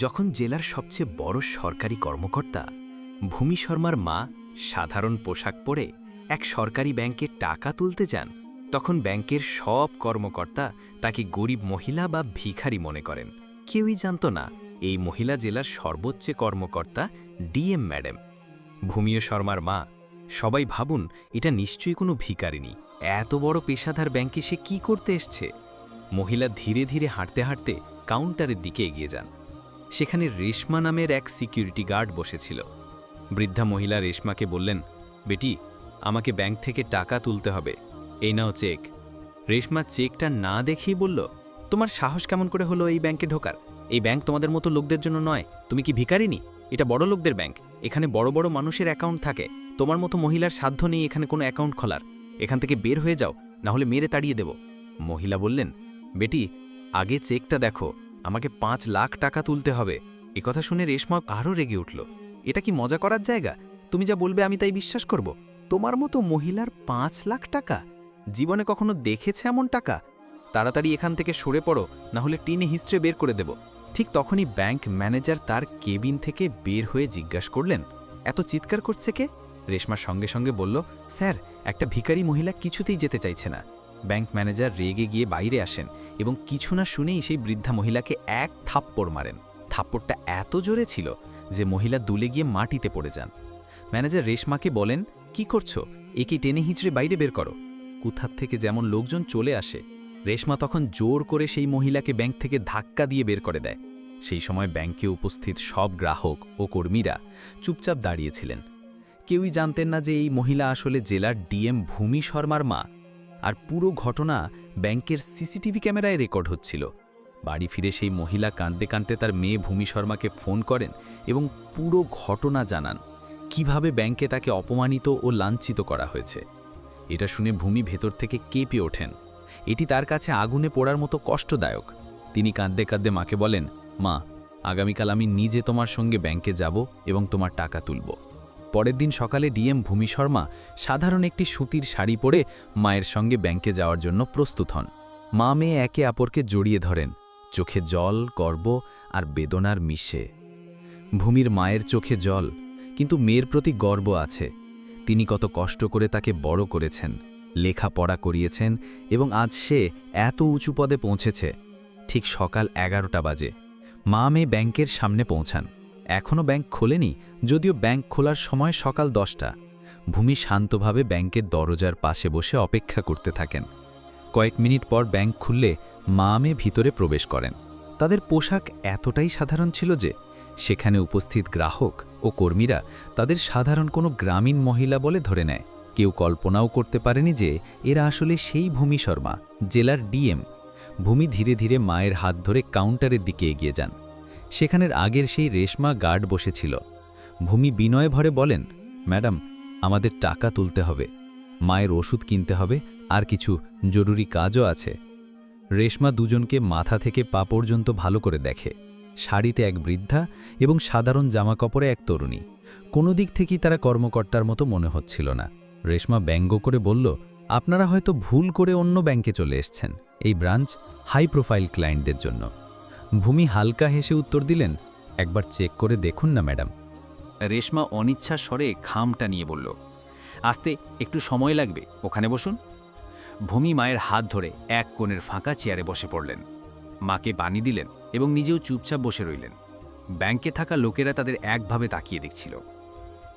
যখন জেলার সবচেয়ে বড় সরকারি কর্মকর্তা ভূমি শর্মার মা সাধারণ পোশাক পরে এক সরকারি ব্যাংকে টাকা তুলতে যান, তখন ব্যাংকের সব কর্মকর্তা তাকে গরিব মহিলা বা ভিখারি মনে করেন। কেউই জানত না, এই মহিলা জেলার সর্বোচ্চ কর্মকর্তা ডিএম ম্যাডাম। ভূমিও শর্মার মা, সবাই ভাবুন, এটা নিশ্চয়ই কোনো ভিকারিনী এত বড় পেশাদার ব্যাংকে সে কি করতে এসছে? মহিলা ধীরে ধীরে হাঁটতে হাঁটতে কাউন্টারের দিকে এগিয়ে যান। সেখানে রেশমা নামের এক সিকিউরিটি গার্ড বসেছিল। বৃদ্ধা মহিলা রেশমাকে বললেন, বেটি, আমাকে ব্যাংক থেকে টাকা তুলতে হবে। এই নাও চেক। রেশমা চেকটা না দেখেই বলল, তোমার সাহস কেমন করে হলো এই ব্যাংকে ঢোকার? এই ব্যাংক তোমাদের মতো লোকদের জন্য নয়। তুমি কি ভিখারিনি এটা বড় লোকদের ব্যাংক। এখানে বড় বড় মানুষের অ্যাকাউন্ট থাকে। তোমার মতো মহিলার সাধ্য নেই এখানে কোনো অ্যাকাউন্ট খোলার। এখান থেকে বের হয়ে যাও, না হলে মেরে তাড়িয়ে দেব। মহিলা বললেন, বেটি, আগে চেকটা দেখো। আমাকে পাঁচ লাখ টাকা তুলতে হবে। কথা শুনে রেশমা আরও রেগে উঠল। এটা কি মজা করার জায়গা? তুমি যা বলবে আমি তাই বিশ্বাস করব। তোমার মতো মহিলার পাঁচ লাখ টাকা? জীবনে কখনো দেখেছে এমন টাকা? তাড়াতাড়ি এখান থেকে সরে পড়ো, না হলে টিনে হিস্ট্রে বের করে দেব। ঠিক তখনই ব্যাংক ম্যানেজার তার কেবিন থেকে বের হয়ে জিজ্ঞাসা করলেন, এত চিৎকার করছে কে? রেশমার সঙ্গে সঙ্গে বলল, স্যার, একটা ভিখারি মহিলা কিছুতেই যেতে চাইছে না। ব্যাংক ম্যানেজার রেগে গিয়ে বাইরে আসেন এবং কিছু না শুনেই সেই বৃদ্ধা মহিলাকে এক থাপ্পড় মারেন। থাপ্পড়টা এত জোরে ছিল যে মহিলা দুলে গিয়ে মাটিতে পড়ে যান। ম্যানেজার রেশমাকে বলেন, কি করছ? একে টেনে হিঁচড়ে বাইরে বের করো। কুথার থেকে যেমন লোকজন চলে আসে, রেশমা তখন জোর করে সেই মহিলাকে ব্যাংক থেকে ধাক্কা দিয়ে বের করে দেয়। সেই সময় ব্যাংকে উপস্থিত সব গ্রাহক ও কর্মীরা চুপচাপ দাঁড়িয়েছিলেন কেউই জানতেন না যে এই মহিলা আসলে জেলার ডিএম ভূমি শর্মার মা। আর পুরো ঘটনা ব্যাংকের সিসিটিভি ক্যামেরায় রেকর্ড হচ্ছিল। বাড়ি ফিরে সেই মহিলা কাঁদতে কাঁদতে তার মেয়ে ভূমি শর্মাকে ফোন করেন এবং পুরো ঘটনা জানান, কীভাবে ব্যাংকে তাকে অপমানিত ও লাঞ্ছিত করা হয়েছে। এটা শুনে ভূমি ভেতর থেকে কেঁপে ওঠেন। এটি তার কাছে আগুনে পোড়ার মতো কষ্টদায়ক। তিনি কাঁদতে কাঁদতে মাকে বলেন, মা, আগামীকাল আমি নিজে তোমার সঙ্গে ব্যাংকে যাব এবং তোমার টাকা তুলব। পরের দিন সকালে ডিএম ভূমি শর্মা সাধারণ একটি সুতির শাড়ি পরে মায়ের সঙ্গে ব্যাংকে যাওয়ার জন্য প্রস্তুত হন। মা মেয়ে একে অপরকে জড়িয়ে ধরেন, চোখে জল, গর্ব আর বেদনার মিশে। ভূমির মায়ের চোখে জল, কিন্তু মেয়ের প্রতি গর্ব আছে। তিনি কত কষ্ট করে তাকে বড় করেছেন, লেখাপড়া করিয়েছেন এবং আজ সে এত উঁচু পদে পৌঁছেছে। ঠিক সকাল এগারোটা বাজে। মা মেয়ে ব্যাংকের সামনে পৌঁছান। এখনও ব্যাংক খোলেনি, যদিও ব্যাংক খোলার সময় সকাল দশটা। ভূমি শান্তভাবে ব্যাংকের দরজার পাশে বসে অপেক্ষা করতে থাকেন। কয়েক মিনিট পর ব্যাংক খুললে মা মেয়ে ভিতরে প্রবেশ করেন। তাদের পোশাক এতটাই সাধারণ ছিল যে, সেখানে উপস্থিত গ্রাহক ও কর্মীরা তাদের সাধারণ কোনো গ্রামীণ মহিলা বলে ধরে নেয়। কেউ কল্পনাও করতে পারেনি যে, এরা আসলে সেই ভূমি শর্মা, জেলার ডিএম। ভূমি ধীরে ধীরে মায়ের হাত ধরে কাউন্টারের দিকে এগিয়ে যান। সেখানের আগের সেই রেশমা গার্ড বসেছিল। ভূমি বিনয় ভরে বলেন, ম্যাডাম, আমাদের টাকা তুলতে হবে। মায়ের ওষুধ কিনতে হবে, আর কিছু জরুরি কাজও আছে। রেশমা দুজনকে মাথা থেকে পা পর্যন্ত ভালো করে দেখে। শাড়িতে এক বৃদ্ধা এবং সাধারণ জামাকাপড়ে এক তরুণী। কোনো দিক থেকেই তারা কর্মকর্তার মতো মনে হচ্ছিল না। রেশমা ব্যঙ্গ করে বলল, আপনারা হয়তো ভুল করে অন্য ব্যাংকে চলে এসছেন। এই ব্রাঞ্চ হাই প্রোফাইল ক্লায়েন্টদের জন্য। ভূমি হালকা হেসে উত্তর দিলেন, একবার চেক করে দেখুন না, ম্যাডাম। রেশমা অনিচ্ছা স্বরে খামটা নিয়ে বলল, আসতে, একটু সময় লাগবে, ওখানে বসুন। ভূমি মায়ের হাত ধরে এক কোণের ফাঁকা চেয়ারে বসে পড়লেন। মাকে পানি দিলেন এবং নিজেও চুপচাপ বসে রইলেন। ব্যাংকে থাকা লোকেরা তাদের একভাবে তাকিয়ে দেখছিল।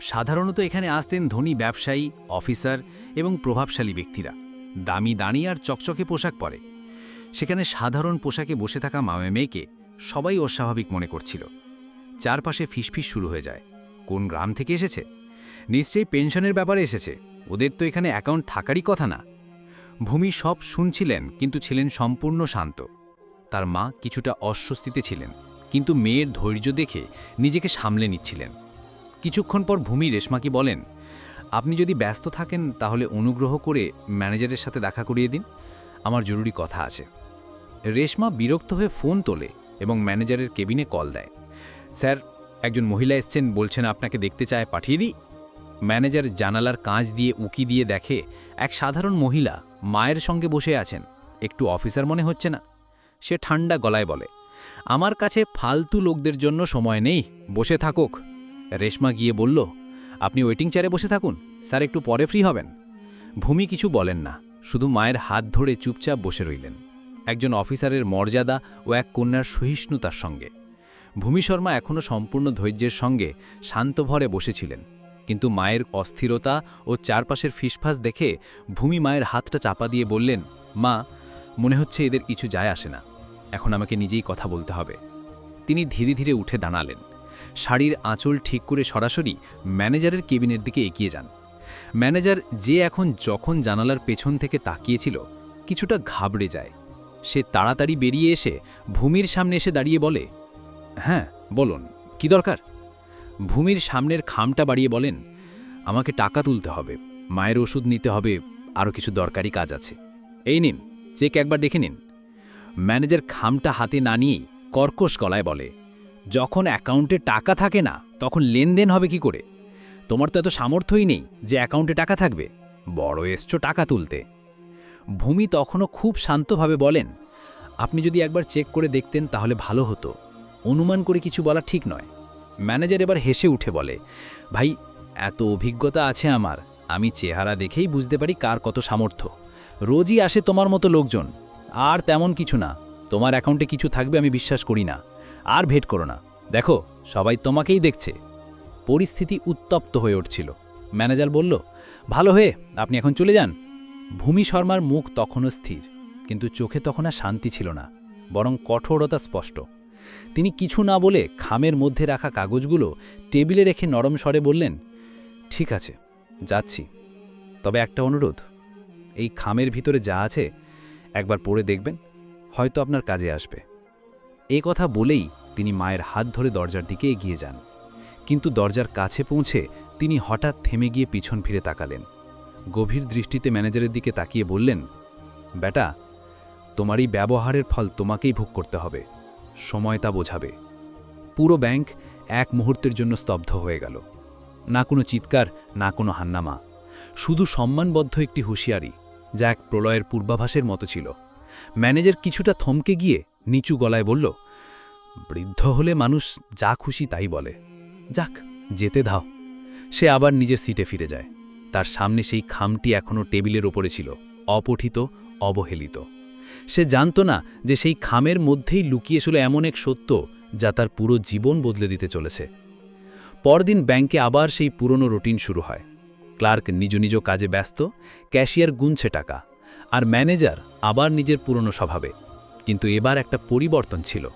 সাধারণত এখানে আসতেন ধনী ব্যবসায়ী, অফিসার এবং প্রভাবশালী ব্যক্তিরা। দামি দাঁড়িয়ে আর চকচকে পোশাক পরে। সেখানে সাধারণ পোশাকে বসে থাকা মামে মেয়েকে সবাই অস্বাভাবিক মনে করছিল। চারপাশে ফিসফিস শুরু হয়ে যায়। কোন গ্রাম থেকে এসেছে? নিশ্চয়ই পেনশনের ব্যাপারে এসেছে। ওদের তো এখানে অ্যাকাউন্ট থাকারই কথা না। ভূমি সব শুনছিলেন, কিন্তু ছিলেন সম্পূর্ণ শান্ত। তার মা কিছুটা অস্বস্তিতে ছিলেন, কিন্তু মেয়ের ধৈর্য দেখে নিজেকে সামলে নিচ্ছিলেন। কিছুক্ষণ পর ভূমি রেশমাকে বলেন, আপনি যদি ব্যস্ত থাকেন তাহলে অনুগ্রহ করে ম্যানেজারের সাথে দেখা করিয়ে দিন। আমার জরুরি কথা আছে। রেশমা বিরক্ত হয়ে ফোন তোলে এবং ম্যানেজারের কেবিনে কল দেয়। স্যার, একজন মহিলা এসছেন, বলছেন আপনাকে দেখতে চায়, পাঠিয়ে দিই। ম্যানেজার জানালার কাঁচ দিয়ে উকি দিয়ে দেখে এক সাধারণ মহিলা মায়ের সঙ্গে বসে আছেন। একটু অফিসার মনে হচ্ছে না। সে ঠান্ডা গলায় বলে, আমার কাছে ফালতু লোকদের জন্য সময় নেই, বসে থাকুক। রেশমা গিয়ে বলল, আপনি ওয়েটিং চেয়ারে বসে থাকুন, স্যার একটু পরে ফ্রি হবেন। ভূমি কিছু বলেন না, শুধু মায়ের হাত ধরে চুপচাপ বসে রইলেন। একজন অফিসারের মর্যাদা ও এক কন্যার সহিষ্ণুতার সঙ্গে। ভূমি শর্মা এখনও সম্পূর্ণ ধৈর্যের সঙ্গে শান্ত ভরে বসেছিলেন, কিন্তু মায়ের অস্থিরতা ও চারপাশের ফিসফাস দেখে ভূমি মায়ের হাতটা চাপা দিয়ে বললেন, মা, মনে হচ্ছে এদের কিছু যায় আসে না। এখন আমাকে নিজেই কথা বলতে হবে। তিনি ধীরে ধীরে উঠে দাঁড়ালেন। শাড়ির আঁচল ঠিক করে সরাসরি ম্যানেজারের কেবিনের দিকে এগিয়ে যান। ম্যানেজার যে এখন যখন জানালার পেছন থেকে তাকিয়েছিল, কিছুটা ঘাবড়ে যায়। সে তাড়াতাড়ি বেরিয়ে এসে ভূমির সামনে এসে দাঁড়িয়ে বলে হ্যাঁ বলুন, কি দরকার? ভূমির সামনের খামটা বাড়িয়ে বলেন, আমাকে টাকা তুলতে হবে, মায়ের ওষুধ নিতে হবে আরও কিছু দরকারি কাজ আছে। এই নিন, চেক একবার দেখে নিন। ম্যানেজার খামটা হাতে না নিয়েই কর্কশ গলায় বলে, যখন অ্যাকাউন্টে টাকা থাকে না, তখন লেনদেন হবে কি করে? তোমার তো এত সামর্থ্যই নেই যে অ্যাকাউন্টে টাকা থাকবে। বড় এসছো টাকা তুলতে। ভূমি তখনও খুব শান্তভাবে বলেন, আপনি যদি একবার চেক করে দেখতেন তাহলে ভালো হতো। অনুমান করে কিছু বলা ঠিক নয়। ম্যানেজার এবার হেসে উঠে বলে, ভাই, এত অভিজ্ঞতা আছে আমার। আমি চেহারা দেখেই বুঝতে পারি কার কত সামর্থ্য। রোজই আসে তোমার মতো লোকজন। আর তেমন কিছু না। তোমার অ্যাকাউন্টে কিছু থাকবে আমি বিশ্বাস করি না। আর ভেট করো না। দেখো, সবাই তোমাকেই দেখছে। পরিস্থিতি উত্তপ্ত হয়ে উঠছিল। ম্যানেজার বলল, ভালো হয়ে, আপনি এখন চলে যান? ভূমি শর্মার মুখ তখনও স্থির, কিন্তু চোখে তখন আর শান্তি ছিল না, বরং কঠোরতা স্পষ্ট। তিনি কিছু না বলে খামের মধ্যে রাখা কাগজগুলো টেবিলে রেখে নরম স্বরে বললেন, ঠিক আছে, যাচ্ছি। তবে একটা অনুরোধ, এই খামের ভিতরে যা আছে একবার পড়ে দেখবেন, হয়তো আপনার কাজে আসবে। এ কথা বলেই তিনি মায়ের হাত ধরে দরজার দিকে এগিয়ে যান, কিন্তু দরজার কাছে পৌঁছে তিনি হঠাৎ থেমে গিয়ে পিছন ফিরে তাকালেন। গভীর দৃষ্টিতে ম্যানেজারের দিকে তাকিয়ে বললেন, বেটা তোমার এই ব্যবহারের ফল তোমাকেই ভোগ করতে হবে। সময় তা বোঝাবে। পুরো ব্যাংক এক মুহূর্তের জন্য স্তব্ধ হয়ে গেল। না কোনো চিৎকার, না কোনো হান্নামা। শুধু সম্মানবদ্ধ একটি হুঁশিয়ারি, যা এক প্রলয়ের পূর্বাভাসের মতো ছিল। ম্যানেজার কিছুটা থমকে গিয়ে নিচু গলায় বলল, বৃদ্ধ হলে মানুষ যা খুশি তাই বলে। যাক, যেতে দাও। সে আবার নিজের সিটে ফিরে যায়। তার সামনে সেই খামটি এখনও টেবিলের ওপরে ছিল, অপঠিত, অবহেলিত। সে জানত না যে সেই খামের মধ্যেই লুকিয়ে ছিল এমন এক সত্য যা তার পুরো জীবন বদলে দিতে চলেছে। পরদিন ব্যাংকে আবার সেই পুরনো রুটিন শুরু হয়। ক্লার্ক নিজ নিজ কাজে ব্যস্ত, ক্যাশিয়ার গুনছে টাকা, আর ম্যানেজার আবার নিজের পুরনো স্বভাবে। কিন্তু এবার একটা পরিবর্তন ছিল।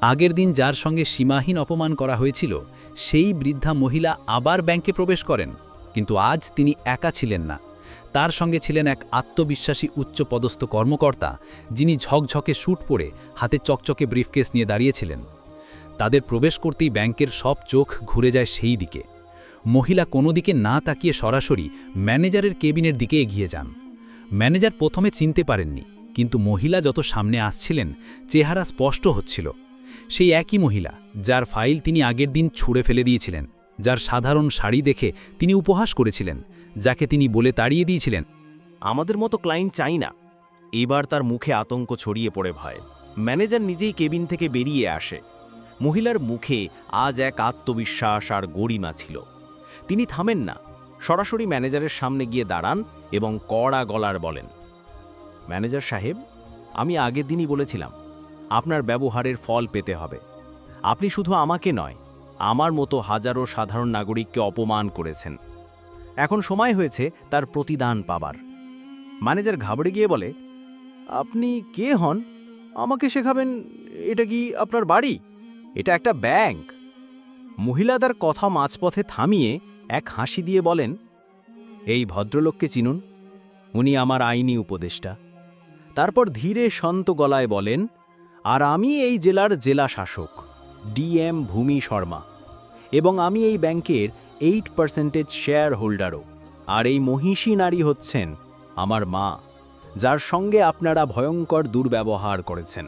আগের দিন যার সঙ্গে সীমাহীন অপমান করা হয়েছিল, সেই বৃদ্ধা মহিলা আবার ব্যাংকে প্রবেশ করেন। কিন্তু আজ তিনি একা ছিলেন না। তার সঙ্গে ছিলেন এক আত্মবিশ্বাসী উচ্চপদস্থ কর্মকর্তা, যিনি ঝকঝকে স্যুট পরে হাতে চকচকে ব্রিফকেস নিয়ে দাঁড়িয়েছিলেন। তাদের প্রবেশ করতেই ব্যাংকের সব চোখ ঘুরে যায় সেই দিকে। মহিলা কোনো দিকে না তাকিয়ে সরাসরি ম্যানেজারের কেবিনের দিকে এগিয়ে যান। ম্যানেজার প্রথমে চিনতে পারেননি, কিন্তু মহিলা যত সামনে আসছিলেন, চেহারা স্পষ্ট হচ্ছিল। সেই একই মহিলা, যার ফাইল তিনি আগের দিন ছুঁড়ে ফেলে দিয়েছিলেন। যার সাধারণ শাড়ি দেখে তিনি উপহাস করেছিলেন, যাকে তিনি বলে তাড়িয়ে দিয়েছিলেন। আমাদের মতো ক্লায়েন্ট চাই না। এবার তার মুখে আতঙ্ক ছড়িয়ে পড়ে ভয়। ম্যানেজার নিজেই কেবিন থেকে বেরিয়ে আসে। মহিলার মুখে আজ এক আত্মবিশ্বাস আর গরিমা ছিল। তিনি থামেন না। সরাসরি ম্যানেজারের সামনে গিয়ে দাঁড়ান এবং কড়া গলার বলেন, ম্যানেজার সাহেব, আমি আগের দিনই বলেছিলাম, আপনার ব্যবহারের ফল পেতে হবে। আপনি শুধু আমাকে নয় আমার মতো হাজারো সাধারণ নাগরিককে অপমান করেছেন। এখন সময় হয়েছে তার প্রতিদান পাবার। ম্যানেজার ঘাবড়ে গিয়ে বলে, আপনি কে হন? আমাকে শেখাবেন এটা কি আপনার বাড়ি? এটা একটা ব্যাংক। মহিলা তার কথা মাঝপথে থামিয়ে এক হাসি দিয়ে বলেন, এই ভদ্রলোককে চিনুন। উনি আমার আইনি উপদেষ্টা। তারপর ধীরে সন্ত গলায় বলেন, আর আমি এই জেলার জেলা শাসক। ডিএম ভূমি শর্মা। এবং আমি এই ব্যাংকের এইট পার্সেন্টেজ শেয়ার হোল্ডারও। আর এই মহিষী নারী হচ্ছেন আমার মা, যার সঙ্গে আপনারা ভয়ঙ্কর দুর্ব্যবহার করেছেন।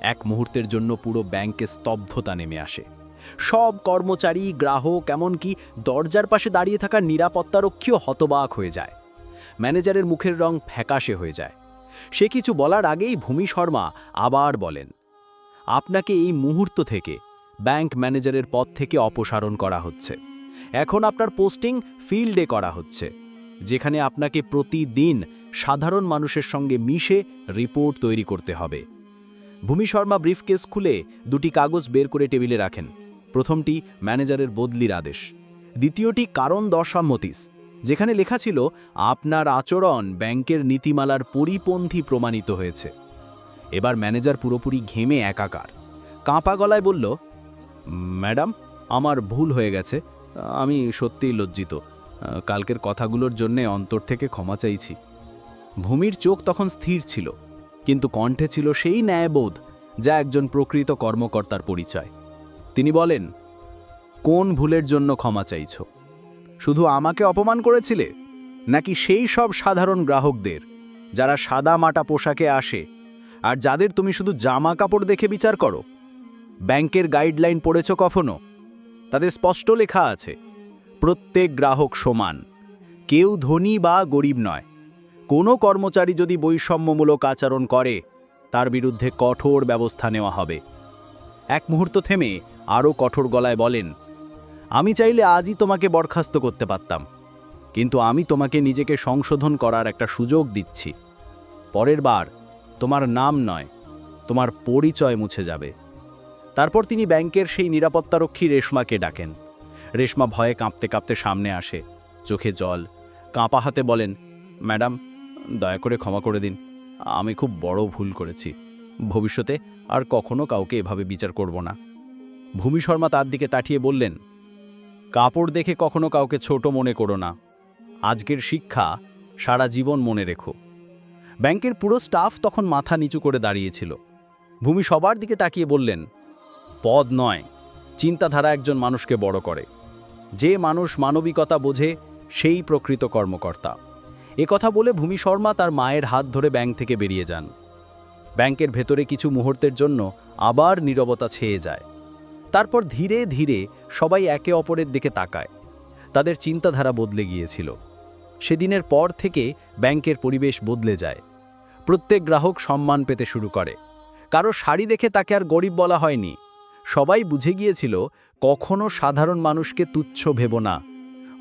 এক মুহূর্তের জন্য পুরো ব্যাংকে স্তব্ধতা নেমে আসে। সব কর্মচারী, গ্রাহক, এমনকি দরজার পাশে দাঁড়িয়ে থাকা নিরাপত্তারক্ষীও হতবাক হয়ে যায়। ম্যানেজারের মুখের রং ফ্যাকাশে হয়ে যায়। সে কিছু বলার আগেই ভূমি শর্মা আবার বলেন আপনাকে এই মুহূর্ত থেকে ব্যাংক ম্যানেজারের পদ থেকে অপসারণ করা হচ্ছে। এখন আপনার পোস্টিং ফিল্ডে করা হচ্ছে, যেখানে আপনাকে প্রতিদিন সাধারণ মানুষের সঙ্গে মিশে রিপোর্ট তৈরি করতে হবে। ভূমি শর্মা ব্রিফকেস খুলে দুটি কাগজ বের করে টেবিলে রাখেন। প্রথমটি ম্যানেজারের বদলির আদেশ। দ্বিতীয়টি কারণ দশামতিস, যেখানে লেখা ছিল, আপনার আচরণ ব্যাংকের নীতিমালার পরিপন্থী প্রমাণিত হয়েছে। এবার ম্যানেজার পুরোপুরি ঘেমে একাকার। কাঁপা গলায় বলল, ম্যাডাম, আমার ভুল হয়ে গেছে। আমি সত্যিই লজ্জিত। কালকের কথাগুলোর জন্যে অন্তর থেকে ক্ষমা চাইছি। ভূমির চোখ তখন স্থির ছিল, কিন্তু কণ্ঠে ছিল সেই ন্যায়বোধ যা একজন প্রকৃত কর্মকর্তার পরিচয়। তিনি বলেন, কোন ভুলের জন্য ক্ষমা চাইছ? শুধু আমাকে অপমান করেছিলে? নাকি সেই সব সাধারণ গ্রাহকদের, যারা সাদা মাটা পোশাকে আসে আর যাদের তুমি শুধু জামা কাপড় দেখে বিচার করো? ব্যাংকের গাইডলাইন পড়েছ কখনো? তাদের স্পষ্ট লেখা আছে, প্রত্যেক গ্রাহক সমান, কেউ ধনী বা গরিব নয়। কোনো কর্মচারী যদি বৈষম্যমূলক আচরণ করে, তার বিরুদ্ধে কঠোর ব্যবস্থা নেওয়া হবে। এক মুহূর্ত থেমে আরও কঠোর গলায় বলেন, আমি চাইলে আজই তোমাকে বরখাস্ত করতে পারতাম, কিন্তু আমি তোমাকে নিজেকে সংশোধন করার একটা সুযোগ দিচ্ছি। পরের বার তোমার নাম নয়, তোমার পরিচয় মুছে যাবে। তারপর তিনি ব্যাংকের সেই নিরাপত্তারক্ষী রেশমাকে ডাকেন। রেশমা ভয়ে কাঁপতে কাঁপতে সামনে আসে, চোখে জল, কাঁপা হাতে বলেন, ম্যাডাম, দয়া করে ক্ষমা করে দিন, আমি খুব বড় ভুল করেছি। ভবিষ্যতে আর কখনো কাউকে এভাবে বিচার করব না। ভূমি শর্মা তার দিকে তাঠিয়ে বললেন, কাপড় দেখে কখনো কাউকে ছোট মনে করো না। আজকের শিক্ষা সারা জীবন মনে রেখো। ব্যাংকের পুরো স্টাফ তখন মাথা নিচু করে দাঁড়িয়েছিল। ভূমি সবার দিকে তাকিয়ে বললেন, পদ নয়, চিন্তাধারা একজন মানুষকে বড় করে। যে মানুষ মানবিকতা বোঝে, সেই প্রকৃত কর্মকর্তা। এ কথা বলে ভূমি শর্মা তার মায়ের হাত ধরে ব্যাংক থেকে বেরিয়ে যান। ব্যাংকের ভেতরে কিছু মুহূর্তের জন্য আবার নীরবতা ছেয়ে যায়। তারপর ধীরে ধীরে সবাই একে অপরের দিকে তাকায়। তাদের চিন্তাধারা বদলে গিয়েছিল। সেদিনের পর থেকে ব্যাংকের পরিবেশ বদলে যায়। প্রত্যেক গ্রাহক সম্মান পেতে শুরু করে। কারও শাড়ি দেখে তাকে আর গরিব বলা হয়নি। সবাই বুঝে গিয়েছিল, কখনো সাধারণ মানুষকে তুচ্ছ ভেব না।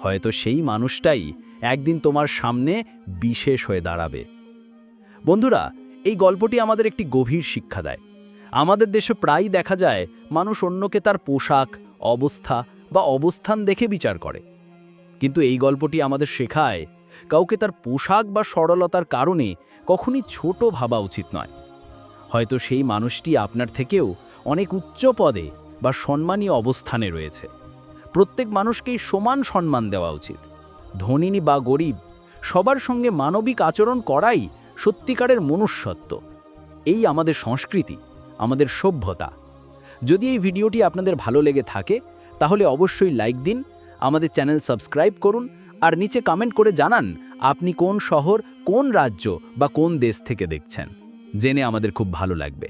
হয়তো সেই মানুষটাই একদিন তোমার সামনে বিশেষ হয়ে দাঁড়াবে। বন্ধুরা, এই গল্পটি আমাদের একটি গভীর শিক্ষা দেয়। আমাদের দেশে প্রায়ই দেখা যায়, মানুষ অন্যকে তার পোশাক, অবস্থা বা অবস্থান দেখে বিচার করে। কিন্তু এই গল্পটি আমাদের শেখায়, কাউকে তার পোশাক বা সরলতার কারণে কখনই ছোট ভাবা উচিত নয়। হয়তো সেই মানুষটি আপনার থেকেও অনেক উচ্চ পদে বা সম্মানীয় অবস্থানে রয়েছে। প্রত্যেক মানুষকেই সমান সম্মান দেওয়া উচিত। ধনিনী বা গরিব, সবার সঙ্গে মানবিক আচরণ করাই সত্যিকারের মনুষ্যত্ব। এই আমাদের সংস্কৃতি, আমাদের সভ্যতা। যদি এই ভিডিওটি আপনাদের ভালো লেগে থাকে, তাহলে অবশ্যই লাইক দিন আমাদের চ্যানেল সাবস্ক্রাইব করুন আর নিচে কমেন্ট করে জানান আপনি কোন শহর, কোন রাজ্য বা কোন দেশ থেকে দেখছেন। জেনে আমাদের খুব ভালো লাগবে।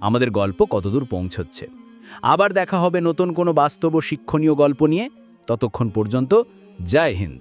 আমাদের গল্প কতদূর পৌঁছচ্ছে। আবার দেখা হবে নতুন কোনো বাস্তব শিক্ষণীয় গল্প নিয়ে। ততক্ষণ পর্যন্ত জয় হিন্দ।